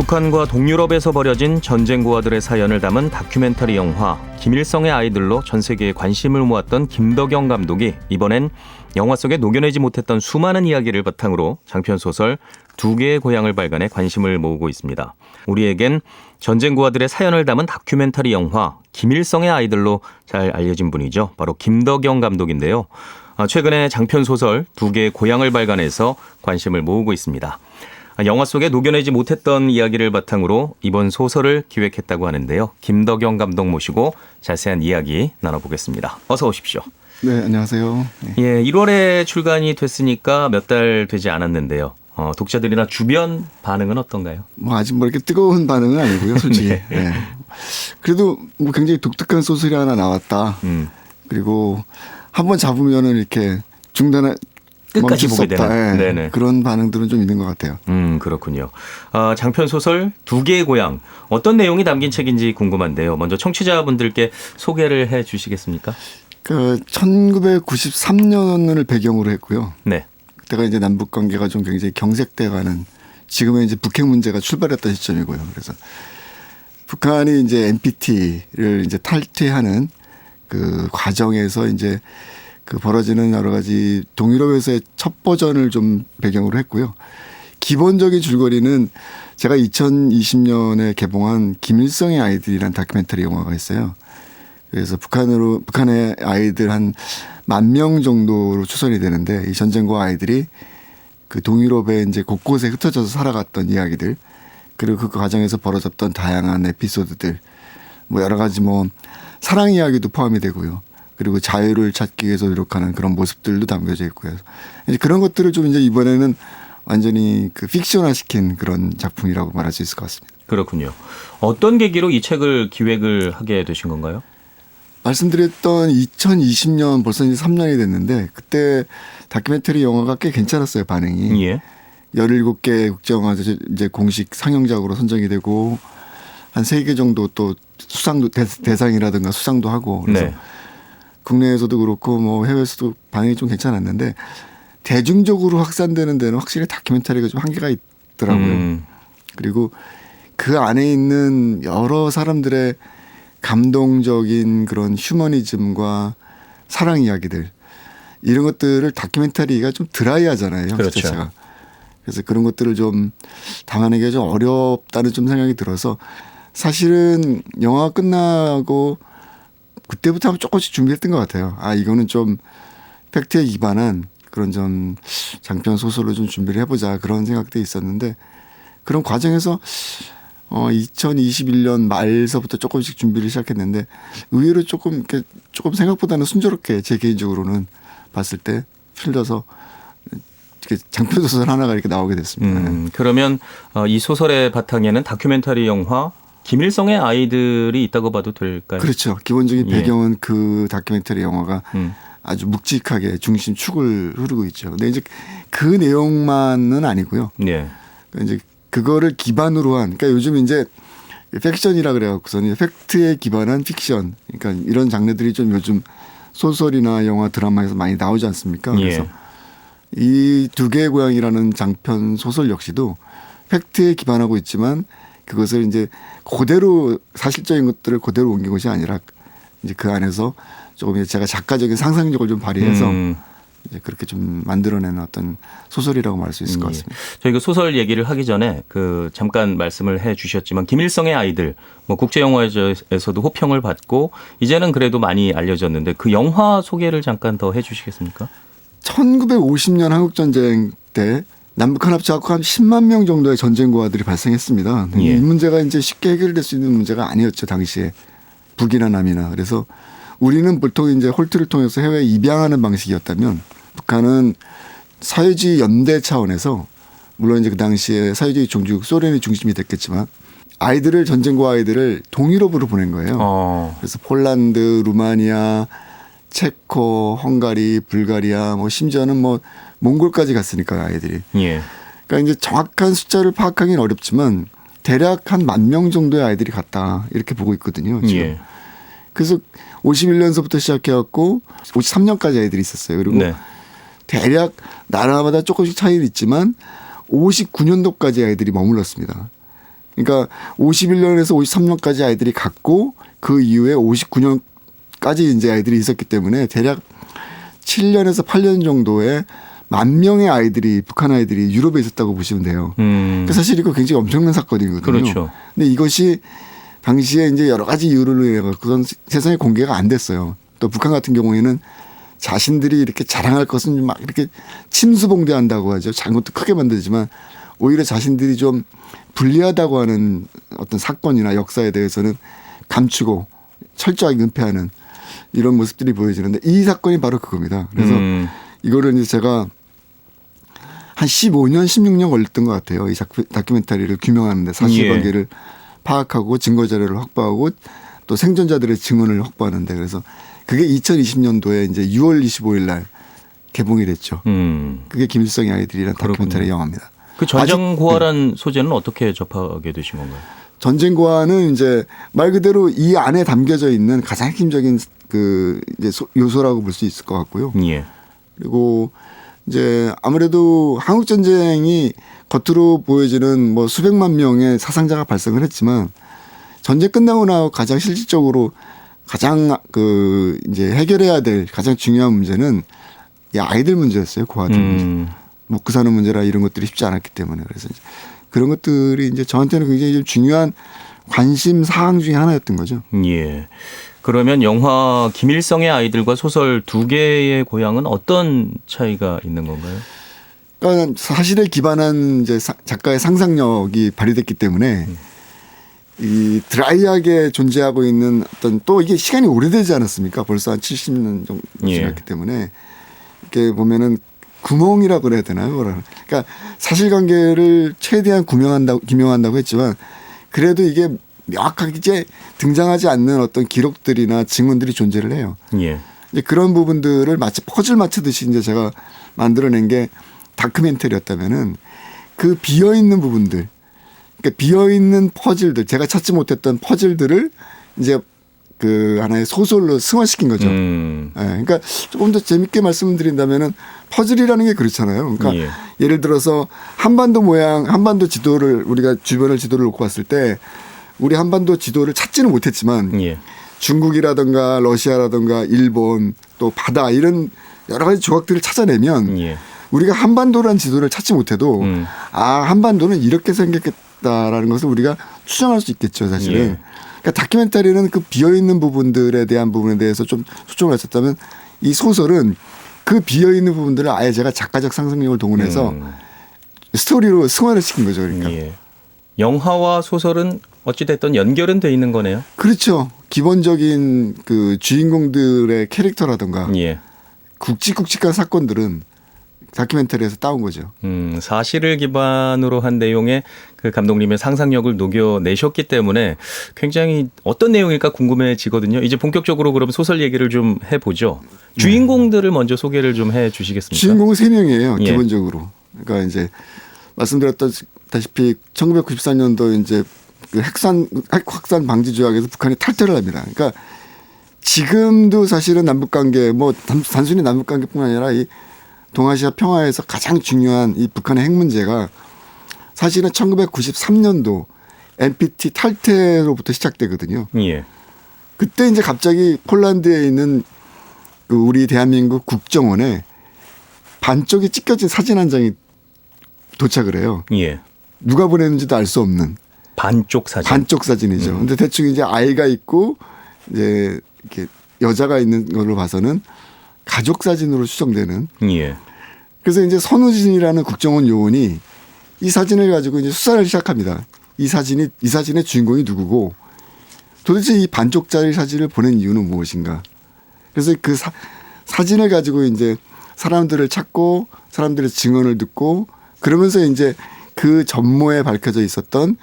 북한과 동유럽에서 벌여진 전쟁 고아들의 사연을 담은 다큐멘터리 영화 김일성의 아이들로 전 세계에 관심을 모았던 김덕영 감독이 이번엔 영화 속에 녹여내지 못했던 수많은 이야기를 바탕으로 장편 소설 두 개의 고향을 발간해 관심을 모으고 있습니다. 우리에겐 전쟁 고아들의 사연을 담은 다큐멘터리 영화 김일성의 아이들로 잘 알려진 분이죠. 바로 김덕영 감독인데요. 아, 최근에 장편 소설 두 개의 고향을 발간해서 관심을 모으고 있습니다. 아, 영화 속에 녹여내지 못했던 이야기를 바탕으로 이번 소설을 기획했다고 하는데요. 김덕영 감독 모시고 자세한 이야기 나눠보겠습니다. 어서 오십시오. 네, 안녕하세요. 네. 예, 1월에 출간이 됐으니까 몇 달 되지 않았는데요. 어, 독자들이나 주변 반응은 어떤가요? 뭐 아직 뭐 이렇게 뜨거운 반응은 아니고요, 솔직히. 네. 네. 그래도 뭐 굉장히 독특한 소설이 하나 나왔다. 음, 그리고 한번 잡으면은 이렇게 중단할 끝까지 보게. 되는. 예. 네네. 그런 반응들은 좀 있는 것 같아요. 음, 그렇군요. 아, 장편 소설 두 개의 고향 어떤 내용이 담긴 책인지 궁금한데요. 먼저 청취자분들께 소개를 해 주시겠습니까? 그 1993년을 배경으로 했고요. 네. 그때가 이제 남북 관계가 좀 굉장히 경색돼가는 지금의 이제 북핵 문제가 출발했던 시점이고요. 그래서 북한이 이제 NPT를 이제 탈퇴하는 그 과정에서 이제 그 벌어지는 여러 가지 동유럽에서의 첫 버전을 좀 배경으로 했고요. 기본적인 줄거리는 제가 2020년에 개봉한 김일성의 아이들이라는 다큐멘터리 영화가 있어요. 그래서 북한으로 북한의 아이들 한 만 명 정도로 추산이 되는데 이 전쟁과 아이들이 그 동유럽에 이제 곳곳에 흩어져서 살아갔던 이야기들 그리고 그 과정에서 벌어졌던 다양한 에피소드들 뭐 여러 가지 뭐 사랑 이야기도 포함이 되고요. 그리고 자유를 찾기 위해서 노력하는 그런 모습들도 담겨져 있고요. 이제 그런 것들을 좀 이제 이번에는 완전히 그 픽션화 시킨 그런 작품이라고 말할 수 있을 것 같습니다. 그렇군요. 어떤 계기로 이 책을 기획을 하게 되신 건가요? 말씀드렸던 2020년 벌써 이제 3년이 됐는데 그때 다큐멘터리 영화가 꽤 괜찮았어요 반응이. 예. 17개 국제영화제 이제 공식 상영작으로 선정이 되고 한세개 정도 또 수상도 대, 대상이라든가 수상도 하고 그래서 네. 국내에서도 그렇고 뭐 해외에서도 반응이 좀 괜찮았는데 대중적으로 확산되는 데는 확실히 다큐멘터리가 좀 한계가 있더라고요. 음, 그리고 그 안에 있는 여러 사람들의 감동적인 그런 휴머니즘과 사랑 이야기들 이런 것들을 다큐멘터리가 좀 드라이하잖아요. 형태 그렇죠. 자체가. 그래서 그런 것들을 좀 담아내기가 좀 어렵다는 좀 생각이 들어서 사실은 영화가 끝나고 그때부터 한번 조금씩 준비했던 것 같아요. 아 이거는 좀 팩트에 기반한 그런 좀 장편 소설로 좀 준비를 해보자 그런 생각도 있었는데 그런 과정에서 어 2021년 말서부터 조금씩 준비를 시작했는데 의외로 조금 이렇게 조금 생각보다는 순조롭게 제 개인적으로는 봤을 때 풀려서 이렇게 장편 소설 하나가 이렇게 나오게 됐습니다. 음, 그러면 어, 이 소설의 바탕에는 다큐멘터리 영화 김일성의 아이들이 있다고 봐도 될까요? 그렇죠. 기본적인 예. 배경은 그 다큐멘터리 영화가 음, 아주 묵직하게 중심 축을 흐르고 있죠. 근데 이제 그 내용만은 아니고요. 예. 그러니까 이제 그거를 기반으로 한 그러니까 요즘 이제 팩션이라 그래갖고서는 팩트에 기반한 픽션 그러니까 이런 장르들이 좀 요즘 소설이나 영화 드라마에서 많이 나오지 않습니까? 그래서 예. 이두 개의 고향이라는 장편 소설 역시도 팩트에 기반하고 있지만 그것을 이제 그대로 사실적인 것들을 그대로 옮긴 것이 아니라 이제 그 안에서 조금 제가 작가적인 상상력을 좀 발휘해서 음, 이제 그렇게 좀 만들어내는 어떤 소설이라고 말할 수 있을 것 예. 같습니다. 저희가 소설 얘기를 하기 전에 그 잠깐 말씀을 해 주셨지만 김일성의 아이들 뭐 국제 영화제에서도 호평을 받고 이제는 그래도 많이 알려졌는데 그 영화 소개를 잠깐 더 해 주시겠습니까? 1950년 한국 전쟁 때 남북 한 합쳐갖고 한 10만 명 정도의 전쟁 고아들이 발생했습니다. 예. 이 문제가 이제 쉽게 해결될 수 있는 문제가 아니었죠 당시에 북이나 남이나 그래서 우리는 보통 이제 홀트를 통해서 해외 입양하는 방식이었다면 북한은 사회주의 연대 차원에서 물론 이제 그 당시에 사회주의 종주국 소련이 중심이 됐겠지만 아이들을 전쟁고 아이들을 동유럽으로 보낸 거예요. 어. 그래서 폴란드, 루마니아, 체코, 헝가리, 불가리아, 뭐 심지어는 뭐 몽골까지 갔으니까 아이들이. 예. 그러니까 이제 정확한 숫자를 파악하기는 어렵지만 대략 한 만 명 정도의 아이들이 갔다 이렇게 보고 있거든요. 지금. 예. 그래서 51년서부터 시작해갖고 53년까지 아이들이 있었어요. 그리고 네. 대략 나라마다 조금씩 차이는 있지만 59년도까지 아이들이 머물렀습니다. 그러니까 51년에서 53년까지 아이들이 갔고 그 이후에 59년까지 이제 아이들이 있었기 때문에 대략 7년에서 8년 정도의 만 명의 아이들이 북한 아이들이 유럽에 있었다고 보시면 돼요. 음. 그러니까 사실 이거 굉장히 엄청난 사건이거든요. 그렇죠. 근데 이것이 당시에 이제 여러 가지 이유로 인해 그건 세상에 공개가 안 됐어요. 또 북한 같은 경우에는 자신들이 이렇게 자랑할 것은 막 이렇게 침수봉대한다고 하죠. 잘못도 크게 만들지만 오히려 자신들이 좀 불리하다고 하는 어떤 사건이나 역사에 대해서는 감추고 철저하게 은폐하는 이런 모습들이 보여지는데 이 사건이 바로 그겁니다. 그래서 음. 이거를 이제 제가 한 15년, 16년 걸렸던 것 같아요. 이 다큐- 다큐멘터리를 규명하는데 사실관계를 파악하고 증거 자료를 확보하고 또 생존자들의 증언을 확보하는데 그래서 그게 2020년도에 이제 6월 25일 날 개봉이 됐죠. 음. 그게 김일성의 아이들이라는 다큐멘터리. 영화입니다. 그 전쟁고화란 소재는 어떻게 접하게 되신 건가요? 전쟁과는 이제 말 그대로 이 안에 담겨져 있는 가장 핵심적인 그 이제 소- 요소라고 볼 수 있을 것 같고요. 예. 그리고 이제 아무래도 한국 전쟁이 겉으로 보여지는 뭐 수백만 명의 사상자가 발생을 했지만 전쟁 끝나고 나서 가장 실질적으로 가장 그 이제 해결해야 될 가장 중요한 문제는 이 아이들 문제였어요. 고아들 문제. 음. 먹고 사는 문제라 이런 것들이 쉽지 않았기 때문에 그래서 이제 그런 것들이 이제 저한테는 굉장히 좀 중요한 관심 사항 중에 하나였던 거죠. 예. 그러면 영화 김일성의 아이들과 소설 두 개의 고향은 어떤 차이가 있는 건가요? 그러니까 사실에 기반한 이제 사- 작가의 상상력이 발휘됐기 때문에 이 드라이하게 존재하고 있는 어떤 또 이게 시간이 오래되지 않았습니까? 벌써 한 70년 정도 예. 지났기 때문에 이렇게 보면은 구멍이라고 그래야 되나요? 그러니까 사실관계를 최대한 구명한다고 기명한다고 했지만 그래도 이게 명확하게 이제 등장하지 않는 어떤 기록들이나 증언들이 존재를 해요. 예. 이제 그런 부분들을 마치 퍼즐 맞추듯이 이제 제가 만들어낸 게 다큐멘터리였다면은 그 비어 있는 부분들, 그러니까 비어 있는 퍼즐들, 제가 찾지 못했던 퍼즐들을 이제 그 하나의 소설로 승화시킨 거죠. 음. 예, 그러니까 조금 더 재밌게 말씀드린다면은 퍼즐이라는 게 그렇잖아요. 그러니까 예. 예를 들어서 한반도 모양, 한반도 지도를 우리가 주변을 지도를 놓고 봤을 때 우리 한반도 지도를 찾지는 못했지만 예. 중국이라든가 러시아라든가 일본 또 바다 이런 여러 가지 조각들을 찾아내면 예. 우리가 한반도라는 지도를 찾지 못해도 음. 아 한반도는 이렇게 생겼겠다라는 것을 우리가 추정할 수 있겠죠 사실은. 예. 그러니까 다큐멘터리는 그 비어 있는 부분들에 대한 부분에 대해서 좀 초점을 맞췄다면 이 소설은 그 비어 있는 부분들을 아예 제가 작가적 상상력을 동원해서 음. 스토리로 승화를 시킨 거죠 그러니까. 예. 영화와 소설은 어찌됐든 연결은 돼 있는 거네요. 그렇죠. 기본적인 그 주인공들의 캐릭터라든가 예. 굵직굵직한 사건들은 다큐멘터리에서 따온 거죠. 음, 사실을 기반으로 한 내용의 그 감독님의 상상력을 녹여내셨기 때문에 굉장히 어떤 내용일까 궁금해지거든요. 이제 본격적으로 그럼 소설 얘기를 좀 해보죠. 주인공들을 먼저 소개를 좀 해주시겠습니까? 주인공은 세 명이에요. 예. 기본적으로. 그러니까 이제 말씀드렸다시피 1994년도 이제 그 핵산 핵 확산 방지 조약에서 북한이 탈퇴를 합니다. 그러니까 지금도 사실은 남북 관계 뭐 단- 단순히 남북 관계뿐만 아니라 이 동아시아 평화에서 가장 중요한 이 북한의 핵 문제가 사실은 1993년도 NPT 탈퇴로부터 시작되거든요. 예. 그때 이제 갑자기 폴란드에 있는 그 우리 대한민국 국정원에 반쪽이 찢겨진 사진 한 장이 도착을 해요. 예. 누가 보냈는지도 알 수 없는 반쪽 사진. 반쪽 사진이죠. 근데 대충 이제 아이가 있고 이제 이렇게 여자가 있는 걸로 봐서는 가족 사진으로 추정되는 예. 그래서 이제 선우진이라는 국정원 요원이 이 사진을 가지고 이제 수사를 시작합니다. 이 사진이 이 사진의 주인공이 누구고 도대체 이 반쪽짜리 사진을 보낸 이유는 무엇인가? 그래서 그 사, 사진을 가지고 이제 사람들을 찾고 사람들의 증언을 듣고 그러면서 이제 그 전모에 밝혀져 있었던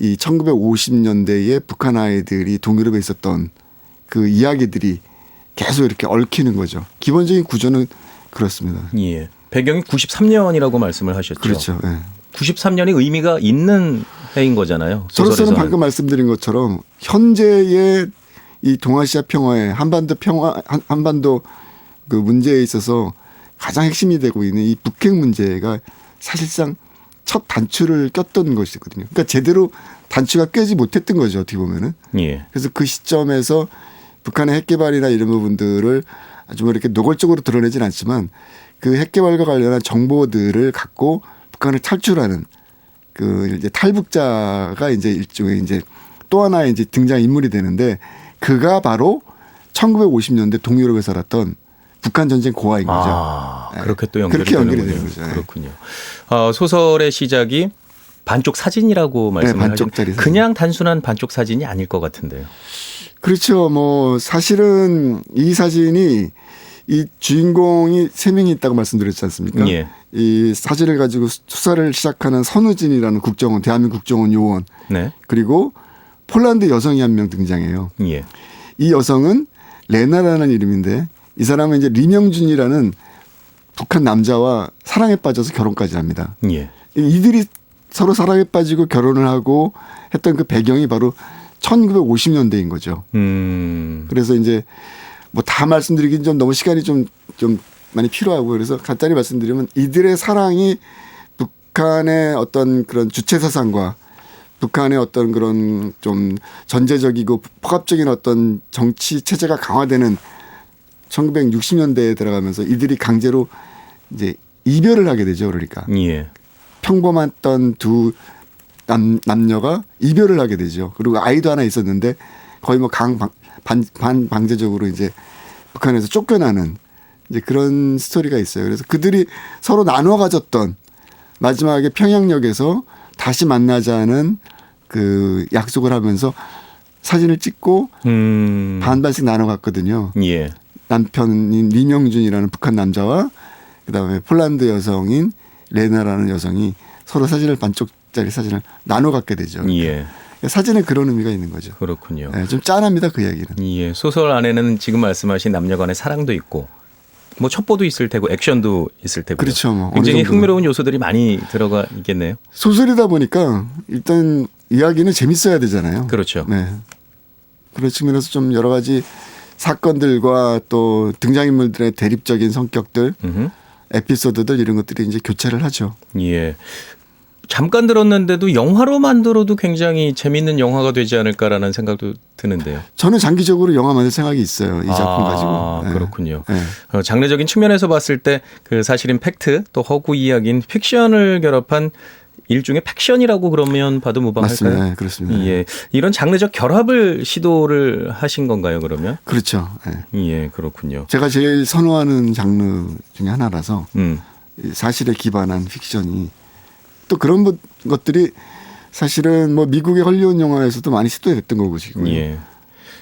이 1950년대에 북한 아이들이 동유럽에 있었던 그 이야기들이 계속 이렇게 얽히는 거죠. 기본적인 구조는 그렇습니다. 예. 배경이 93년이라고 말씀을 하셨죠. 그렇죠. 예. 93년이 의미가 있는 해인 거잖아요. 저로서는. 방금 말씀드린 것처럼 현재의 이 동아시아 평화에 한반도 평화 한- 한반도 그 문제에 있어서 가장 핵심이 되고 있는 이 북핵 문제가 사실상 첫 단추를 꼈던 것이거든요. 그러니까 제대로 단추가 꿰지 못했던 거죠 어떻게 보면은. 예. 그래서 그 시점에서 북한의 핵 개발이나 이런 부분들을 아주 뭐 이렇게 노골적으로 드러내진 않지만 그 핵 개발과 관련한 정보들을 갖고 북한을 탈출하는 그 이제 탈북자가 이제 일종의 이제 또 하나의 이제 등장 인물이 되는데 그가 바로 1950년대 동유럽에 살았던 북한 전쟁 고아인 거죠. 아, 네. 그렇게 또 연결이 그렇게. 되는 거죠. 네. 그렇군요. 어, 소설의 시작이 반쪽 사진이라고 말씀을 네, 반쪽짜리 사진. 그냥 단순한 반쪽 사진이 아닐 것 같은데요. 그렇죠. 뭐 사실은 이 사진이 이 주인공이 세 명이 있다고 말씀드렸지 않습니까? 예. 이 사진을 가지고 수사를 시작하는 선우진이라는 국정원 대한민국 국정원 요원 네. 그리고 폴란드 여성이 한 명 등장해요. 예. 이 여성은 레나라는 이름인데 이 사람은 이제 리명준이라는 북한 남자와 사랑에 빠져서 결혼까지 합니다. 예. 이들이 서로 사랑에 빠지고 결혼을 하고 했던 그 배경이 바로 1950년대인 거죠. 음. 그래서 이제 뭐 다 말씀드리긴 좀 너무 시간이 좀, 좀 많이 필요하고 그래서 간단히 말씀드리면 이들의 사랑이 북한의 어떤 그런 주체 사상과 북한의 어떤 그런 좀 전제적이고 포갑적인 어떤 정치 체제가 강화되는 1960년대에 들어가면서 이들이 강제로 이제 이별을 하게 되죠. 그러니까 예. 평범했던 두 남, 남녀가 이별을 하게 되죠. 그리고 아이도 하나 있었는데 거의 뭐 강, 반, 반 방제적으로 이제 북한에서 쫓겨나는 이제 그런 스토리가 있어요. 그래서 그들이 서로 나눠 가졌던 마지막에 평양역에서 다시 만나자는 그 약속을 하면서 사진을 찍고 음. 반반씩 나눠 갔거든요. 예. 남편인 리명준이라는 북한 남자와 그다음에 폴란드 여성인 레나라는 여성이 서로 사진을 반쪽짜리 사진을 나눠 갖게 되죠. 예. 사진에 그런 의미가 있는 거죠. 그렇군요. 네, 좀 짠합니다 그 이야기는. 예. 소설 안에는 지금 말씀하신 남녀 간의 사랑도 있고 뭐 첩보도 있을 테고 액션도 있을 테고 그렇죠, 뭐. 굉장히. 흥미로운 요소들이 많이 들어가 있겠네요. 소설이다 보니까 일단 이야기는 재밌어야 되잖아요. 그렇죠. 네. 그런 측면에서 좀 여러 가지 사건들과 또 등장인물들의 대립적인 성격들, 음흠. 에피소드들 이런 것들이 이제 교차를 하죠. 예. 잠깐 들었는데도 영화로 만들어도 굉장히 재밌는 영화가 되지 않을까라는 생각도 드는데요. 저는 장기적으로 영화 만들 생각이 있어요. 이 작품 아, 가지고. 네. 그렇군요. 네. 어, 장르적인 측면에서 봤을 때 그 사실인 팩트 또 허구 이야기인 fik션을 결합한 일종의 팩션이라고 그러면 봐도 무방할까요? 맞습니다. 네, 그렇습니다. 예. 이런 장르적 결합을 시도를 하신 건가요, 그러면? 그렇죠. 네. 예, 그렇군요. 제가 제일 선호하는 장르 중에 하나라서 음. 이 사실에 기반한 픽션이 또 그런 것- 것들이 사실은 뭐 미국의 헐리우드 영화에서도 많이 시도됐던 거고 지금. 예.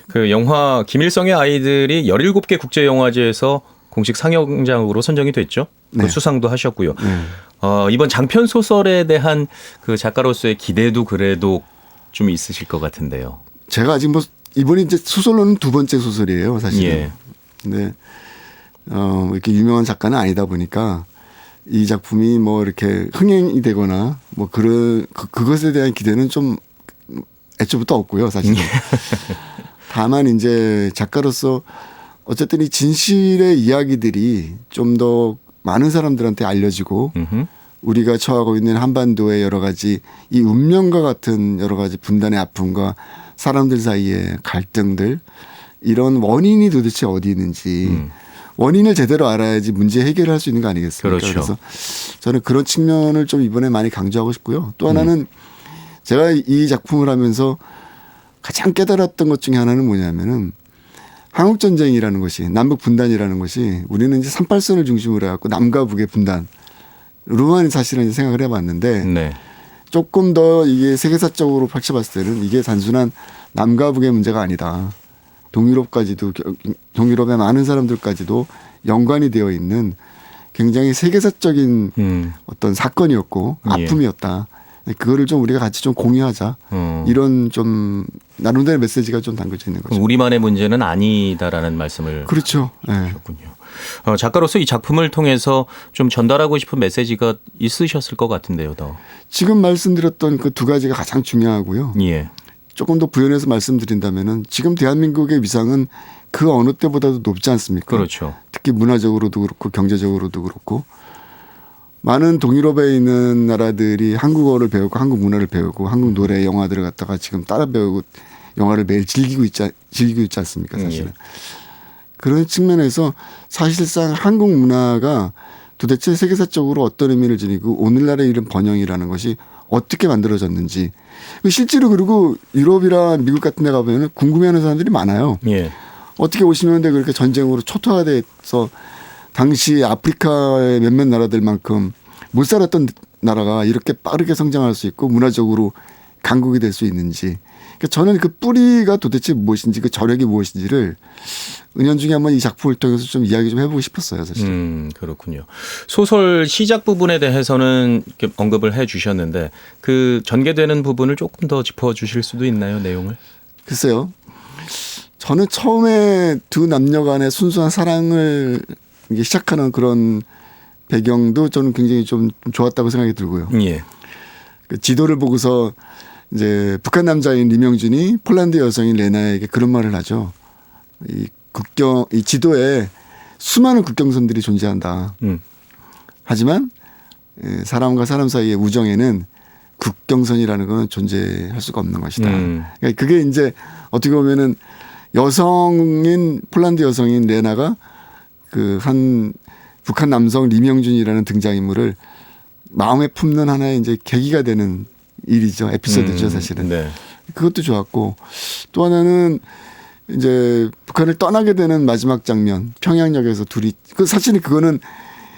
그 영화 김일성의 아이들이 17개 국제 영화제에서 공식 상영장으로 선정이 됐죠. 그 네. 수상도 하셨고요. 네. 어, 이번 장편 소설에 대한 그 작가로서의 기대도 그래도 좀 있으실 것 같은데요. 제가 아직 뭐 이번이 이제 소설로는 두 번째 소설이에요, 사실은. 예. 근데 어 이렇게 유명한 작가는 아니다 보니까 이 작품이 뭐 이렇게 흥행이 되거나 뭐 그런 그, 그것에 대한 기대는 좀 애초부터 없고요, 사실은. 다만 이제 작가로서 어쨌든 이 진실의 이야기들이 좀 더 많은 사람들한테 알려지고 음흠. 우리가 처하고 있는 한반도의 여러 가지 이 운명과 같은 여러 가지 분단의 아픔과 사람들 사이의 갈등들 이런 원인이 도대체 어디 있는지 음. 원인을 제대로 알아야지 문제 해결을 할 수 있는 거 아니겠습니까? 그렇죠. 래서 저는 그런 측면을 좀 이번에 많이 강조하고 싶고요. 또 하나는 제가 이 작품을 하면서 가장 깨달았던 것 중에 하나는 뭐냐면은 한국 전쟁이라는 것이 남북 분단이라는 것이 우리는 이제 38선을 중심으로 해갖고 남과 북의 분단으로만 사실은 이제 생각을 해봤는데 네. 조금 더 이게 세계사적으로 펼쳐봤을 때는 이게 단순한 남과 북의 문제가 아니다. 동유럽까지도 동유럽의 많은 사람들까지도 연관이 되어 있는 굉장히 세계사적인 음. 어떤 사건이었고 예. 아픔이었다. 그거를 좀 우리가 같이 좀 공유하자. 어. 이런 좀 나름대로 메시지가 좀 담겨져 있는 거죠. 우리만의 문제는 아니다라는 말씀을 그렇죠. 예. 하셨군요. 어, 작가로서 이 작품을 통해서 좀 전달하고 싶은 메시지가 있으셨을 것 같은데요, 더. 지금 말씀드렸던 그 두 가지가 가장 중요하고요. 예. 조금 더 부연해서 말씀드린다면은 지금 대한민국의 위상은 그 어느 때보다도 높지 않습니까? 그렇죠. 특히 문화적으로도 그렇고 경제적으로도 그렇고 많은 동유럽에 있는 나라들이 한국어를 배우고 한국 문화를 배우고 한국 노래 영화들을 갖다가 지금 따라 배우고 영화를 매일 즐기고 있지 즐기고 있지 않습니까 사실은 예. 그런 측면에서 사실상 한국 문화가 도대체 세계사적으로 어떤 의미를 지니고 오늘날의 이런 번영이라는 것이 어떻게 만들어졌는지 그 실제로 그리고 유럽이나 미국 같은 데 가보면 궁금해하는 사람들이 많아요. 예. 어떻게 50년대 그렇게 전쟁으로 초토화돼서 당시 아프리카의 몇몇 나라들만큼 못 살았던 나라가 이렇게 빠르게 성장할 수 있고 문화적으로 강국이 될 수 있는지. 그러니까 저는 그 뿌리가 도대체 무엇인지 그 저력이 무엇인지를 은연중에 한번 이 작품을 통해서 좀 이야기 좀 해보고 싶었어요, 사실. 음, 그렇군요. 소설 시작 부분에 대해서는 언급을 해 주셨는데 그 전개되는 부분을 조금 더 짚어 주실 수도 있나요, 내용을? 글쎄요. 저는 처음에 두 남녀 간의 순수한 사랑을 이게 시작하는 그런 배경도 저는 굉장히 좀 좋았다고 생각이 들고요. 예. 그 지도를 보고서 이제 북한 남자인 리명준이 폴란드 여성인 레나에게 그런 말을 하죠. 이 국경, 이 지도에 수많은 국경선들이 존재한다. 음. 하지만 예, 사람과 사람 사이의 우정에는 국경선이라는 건 존재할 수가 없는 것이다. 음. 그러니까 그게 이제 어떻게 보면은 여성인 폴란드 여성인 레나가 그 한 북한 남성 리명준이라는 등장인물을 마음에 품는 하나의 이제 계기가 되는 일이죠. 에피소드죠, 음, 사실은. 네. 그것도 좋았고 또 하나는 이제 북한을 떠나게 되는 마지막 장면 평양역에서 둘이 그 사실은 그거는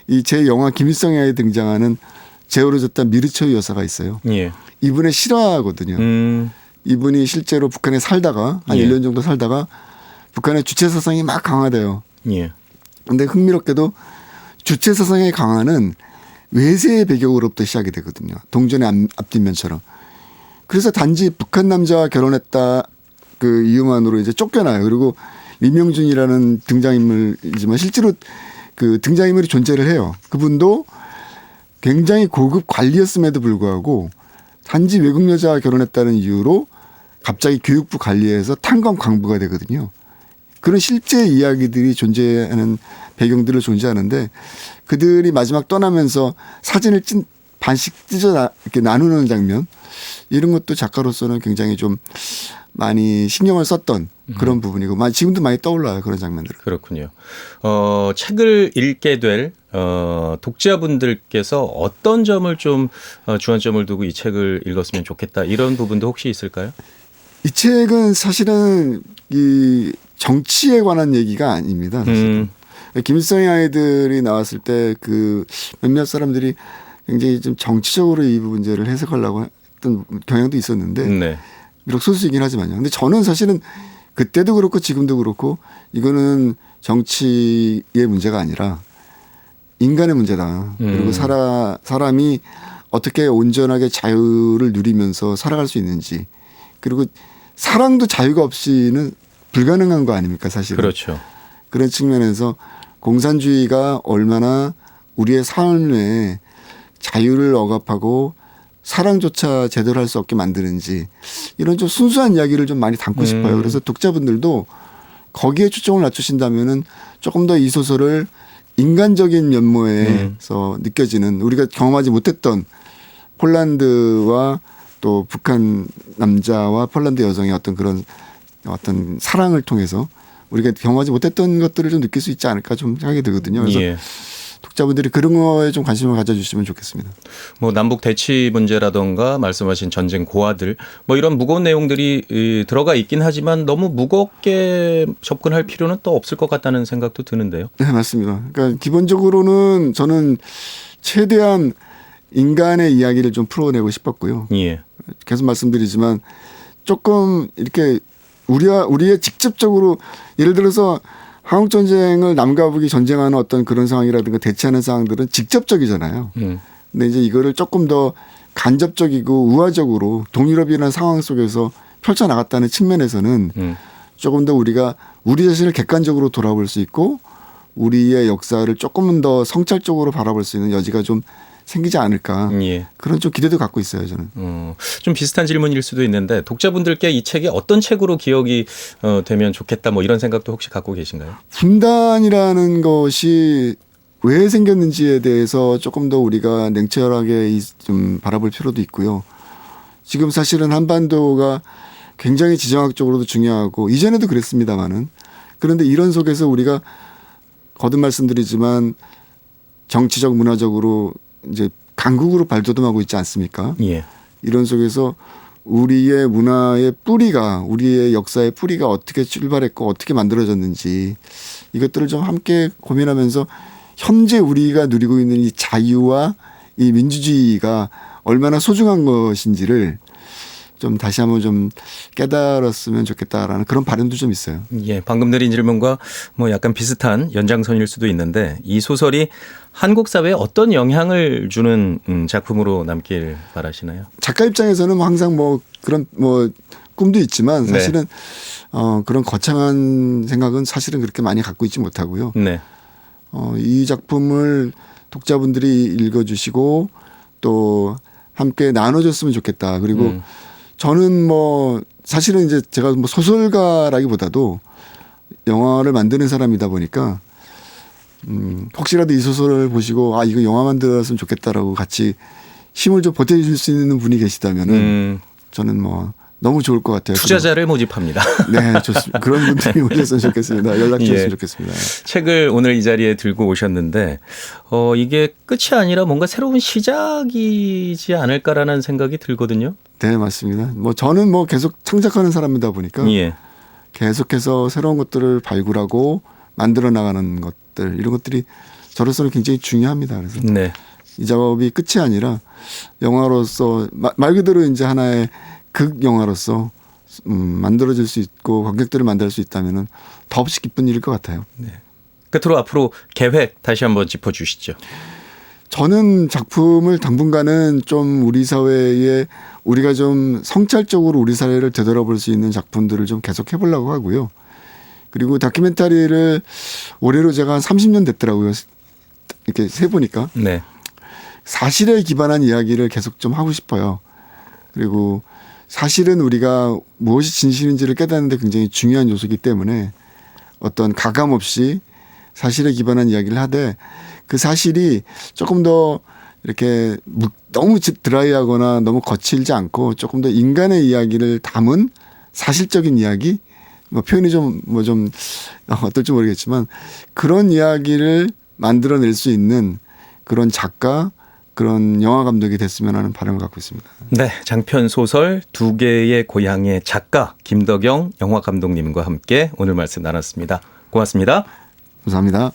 이 제 영화 김일성에 등장하는 제어로졌다 미르초이 여사가 있어요. 예. 이분의 실화거든요. 음. 이분이 실제로 북한에 살다가 한 예. 1년 정도 살다가 북한의 주체 사상이 막 강화돼요. 예. 근데 흥미롭게도 주체 사상의 강화는 외세의 배경으로부터 시작이 되거든요. 동전의 앞, 앞뒷면처럼. 그래서 단지 북한 남자와 결혼했다 그 이유만으로 이제 쫓겨나요. 그리고 리명준이라는 등장인물이지만 실제로 그 등장인물이 존재를 해요. 그분도 굉장히 고급 관리였음에도 불구하고 단지 외국 여자와 결혼했다는 이유로 갑자기 교육부 관리에서 탄광 광부가 되거든요. 그런 실제 이야기들이 존재하는 배경들을 존재하는데 그들이 마지막 떠나면서 사진을 찐 반씩 찢어 나, 이렇게 나누는 장면 이런 것도 작가로서는 굉장히 좀 많이 신경을 썼던 그런 부분이고 마- 지금도 많이 떠올라요 그런 장면들. 그렇군요. 어, 책을 읽게 될 어, 독자분들께서 어떤 점을 좀 어, 주안점을 두고 이 책을 읽었으면 좋겠다 이런 부분도 혹시 있을까요? 이 책은 사실은 이 정치에 관한 얘기가 아닙니다. 사실은. 음, 김일성의 아이들이 나왔을 때 그 몇몇 사람들이 굉장히 좀 정치적으로 이 문제를 해석하려고 했던 경향도 있었는데 네. 비록 소수이긴 하지만요. 근데 저는 사실은 그때도 그렇고 지금도 그렇고 이거는 정치의 문제가 아니라 인간의 문제다. 그리고 음. 사람 사람이 어떻게 온전하게 자유를 누리면서 살아갈 수 있는지 그리고 사랑도 자유가 없이는 불가능한 거 아닙니까 사실은. 그렇죠. 그런 측면에서 공산주의가 얼마나 우리의 삶에 자유를 억압하고 사랑조차 제대로 할 수 없게 만드는지 이런 좀 순수한 이야기를 좀 많이 담고 음. 싶어요. 그래서 독자분들도 거기에 초점을 맞추신다면은 조금 더 이 소설을 인간적인 면모에서 느껴지는 우리가 경험하지 못했던 폴란드와 또 북한 남자와 폴란드 여성의 어떤 그런 어떤 사랑을 통해서 우리가 경험하지 못했던 것들을 좀 느낄 수 있지 않을까 좀 생각이 들거든요. 그래서 예. 독자분들이 그런 거에 좀 관심을 가져주시면 좋겠습니다. 뭐 남북 대치 문제라던가 말씀하신 전쟁 고아들 뭐 이런 무거운 내용들이 이, 들어가 있긴 하지만 너무 무겁게 접근할 필요는 또 없을 것 같다는 생각도 드는데요. 네, 맞습니다. 그러니까 기본적으로는 저는 최대한 인간의 이야기를 좀 풀어내고 싶었고요. 예. 계속 말씀드리지만 조금 이렇게 우리와 우리의 직접적으로 예를 들어서 한국 전쟁을 남과 북이 전쟁하는 어떤 그런 상황이라든가 대치하는 상황들은 직접적이잖아요. 음. 근데 이제 이거를 조금 더 간접적이고 우화적으로 동유럽이라는 상황 속에서 펼쳐 나갔다는 측면에서는 음. 조금 더 우리가 우리 자신을 객관적으로 돌아볼 수 있고 우리의 역사를 조금은 더 성찰적으로 바라볼 수 있는 여지가 좀 생기지 않을까 예. 그런 좀 기대도 갖고 있어요 저는. 어, 좀 비슷한 질문일 수도 있는데 독자분들께 이 책이 어떤 책으로 기억이 어, 되면 좋겠다 뭐 이런 생각도 혹시 갖고 계신가요? 분단이라는 것이 왜 생겼는지에 대해서 조금 더 우리가 냉철하게 이- 좀 바라볼 필요도 있고요. 지금 사실은 한반도가 굉장히 지정학적으로도 중요하고 이전에도 그랬습니다만은 그런데 이런 속에서 우리가 거듭 말씀드리지만 정치적 문화적으로 이제 강국으로 발돋움하고 있지 않습니까? 예. 이런 속에서 우리의 문화의 뿌리가 우리의 역사의 뿌리가 어떻게 출발했고 어떻게 만들어졌는지 이것들을 좀 함께 고민하면서 현재 우리가 누리고 있는 이 자유와 이 민주주의가 얼마나 소중한 것인지를 좀 다시 한번 좀 깨달았으면 좋겠다라는 그런 바람도 좀 있어요. 예, 방금 드린 질문과 뭐 약간 비슷한 연장선일 수도 있는데 이 소설이 한국 사회에 어떤 영향을 주는 음, 작품으로 남길 바라시나요? 작가 입장에서는 뭐 항상 뭐 그런 뭐 꿈도 있지만 네. 사실은 어 그런 거창한 생각은 사실은 그렇게 많이 갖고 있지 못하고요. 네. 어, 이 작품을 독자분들이 읽어주시고 또 함께 나눠줬으면 좋겠다. 그리고 음. 저는 뭐 사실은 이제 제가 뭐 소설가라기보다도 영화를 만드는 사람이다 보니까 음, 혹시라도 이 소설을 보시고 아 이거 영화 만들었으면 좋겠다라고 같이 힘을 좀 보태줄 수 있는 분이 계시다면은 음, 저는 뭐 너무 좋을 것 같아요. 투자자를 모집합니다. 네, 좋습니다. 그런 분들이 오셨으면 좋겠습니다. 연락 주셨으면 예. 좋겠습니다. 책을 오늘 이 자리에 들고 오셨는데 어 이게 끝이 아니라 뭔가 새로운 시작이지 않을까라는 생각이 들거든요. 네, 맞습니다. 뭐 저는 뭐 계속 창작하는 사람이다 보니까 예. 계속해서 새로운 것들을 발굴하고 만들어 나가는 것들 이런 것들이 저로서는 굉장히 중요합니다. 그래서 네. 이 작업이 끝이 아니라 영화로서 마- 말 그대로 이제 하나의 극 영화로서 음, 만들어질 수 있고 관객들을 만들 수 있다면은 더없이 기쁜 일일 것 같아요. 끝으로 앞으로 계획 다시 한번 짚어 주시죠. 저는 작품을 당분간은 좀 우리 사회에 우리가 좀 성찰적으로 우리 사회를 되돌아볼 수 있는 작품들을 좀 계속 해보려고 하고요. 그리고 다큐멘터리를 올해로 제가 한 30년 됐더라고요. 이렇게 세보니까. 네. 사실에 기반한 이야기를 계속 좀 하고 싶어요. 그리고 사실은 우리가 무엇이 진실인지를 깨닫는 데 굉장히 중요한 요소이기 때문에 어떤 가감 없이 사실에 기반한 이야기를 하되 그 사실이 조금 더 이렇게 묵- 너무 지- 드라이하거나 너무 거칠지 않고 조금 더 인간의 이야기를 담은 사실적인 이야기 뭐 표현이 좀 뭐 좀 어떨지 모르겠지만 그런 이야기를 만들어낼 수 있는 그런 작가 그런 영화 감독이 됐으면 하는 바람을 갖고 있습니다. 네, 장편 소설 두 개의 고향의 작가 김덕영 영화 감독님과 함께 오늘 말씀 나눴습니다. 고맙습니다. 감사합니다.